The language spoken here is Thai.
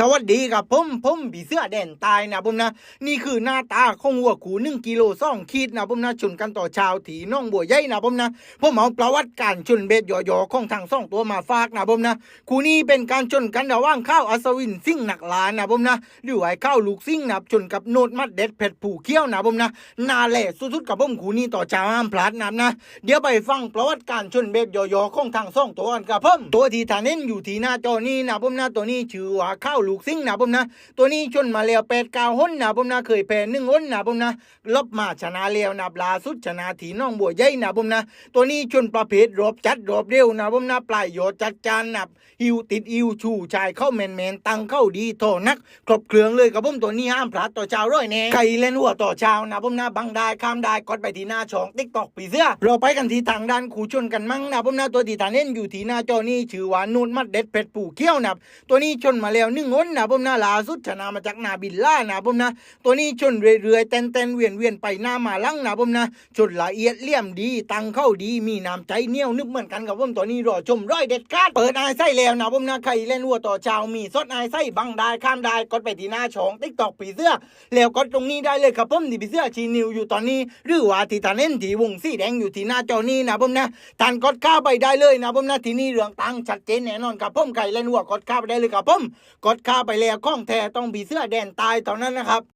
สวัสดีครับผมผมผีเสื้อแดนตายนะผมนะ นี่คือหน้าตาของวัวขูหนึ่งกิโลสองขีดนะผมนะชนกันต่อชาวถีน้องบัวใหญ่นะผมนะผมเอาประวัติการชนเบ็ดหยอๆของทางซ่องตัวมาฝากนะผมนะคู่นี้เป็นการชนกันระหว่างข้าวอัศวินซิ่งหนักหลานนะผมนะหรือไอ้ข้าวลูกซิ่งนะชนกับโนดมัดเด็ดเผ็ดผูเขี้ยวนะผมนะนาแหล่สุดๆกับผมคู่นี้ต่อชาวห้ามพลาดนะนะเดี๋ยวไปฟังประวัติการชนเบ็ดหยอๆของทางซ่องตัวกันครับผมตัวที่ทานเน้นอยู่ที่หน้าจอนี้นะผมนะตัวนี้ชื่อว่าข้าวลูกซิ่งนะผมนะ ตัวนี้ชนมาแล้วแปดเก้าหนนะผมนะเคยแพ้หนึ่งหนนะผมนะลบมาชนะแล้วนะลาสุดชนะถีน้องบัวใหญ่นะผมนะ ตัวนี้ชนประเภทรบจัดรบเร็วนะผมนะปลายโยดจัดจานนับหิวติดอิวชูชายเข้าแมนแมนตังเข้าดีโทนักครบเครื่องเลยกับผมตัวนี้ห้ามพลาดต่อเช้าร้อยแน่ใครเล่นหัวต่อเช้านะผมนะบังได้ข้ามได้กดไปที่หน้าช่องติ๊กตอกปีเสื้อเราไปกันที่ทางด้านขู่ชนกันมั่งนะผมนะตัวที่ทานเล่นอยู่ที่หน้าจอนี้ชื่อว่านูนมัดเด็ดเป็ดปู่เขี้ยวนะตัวนี้ชนมาแล้วหนึ่งนนะผมนะล่าสุดชนะมาจากนาบิลล่านะผมนะ ตัวนี้ชนเรื่อยๆเต้นเต้นๆเวียนเวียนๆไปหน้ามาลังนะผมนะชนละเอียดเลี่ยมดีตังเข้าดีมีน้ำใจเนียวนึกเหมือนกันกับผมตัวนี้รอชมร้อยเด็ดขาดเปิดไอายไส้แล้วนะผมนะใครเล่นวัวต่อช้ามีสดไอายไส้บังได้ข้ามได้กดไปที่หน้าช่องติ๊กตอกผีเสื้อ แล้วกดตรงนี้ได้เลยครับผมที่ผีเสื้อชีนิวอยู่ตอนนี้ หรือว่าที่ทาเล่นที่วงสีแดงอยู่ที่หน้าจอนี้นะผมนะทานกดข้าไปได้เลยนะผมนะที่นี่เรื่องตังชัดเจนแน่นอนครับผมใครเล่นวัวกดข้าไปได้เลยครับผมกดข้าไปแล้วข้องแท้ต้องผีเสื้อแดนตายตอนนั้นนะครับ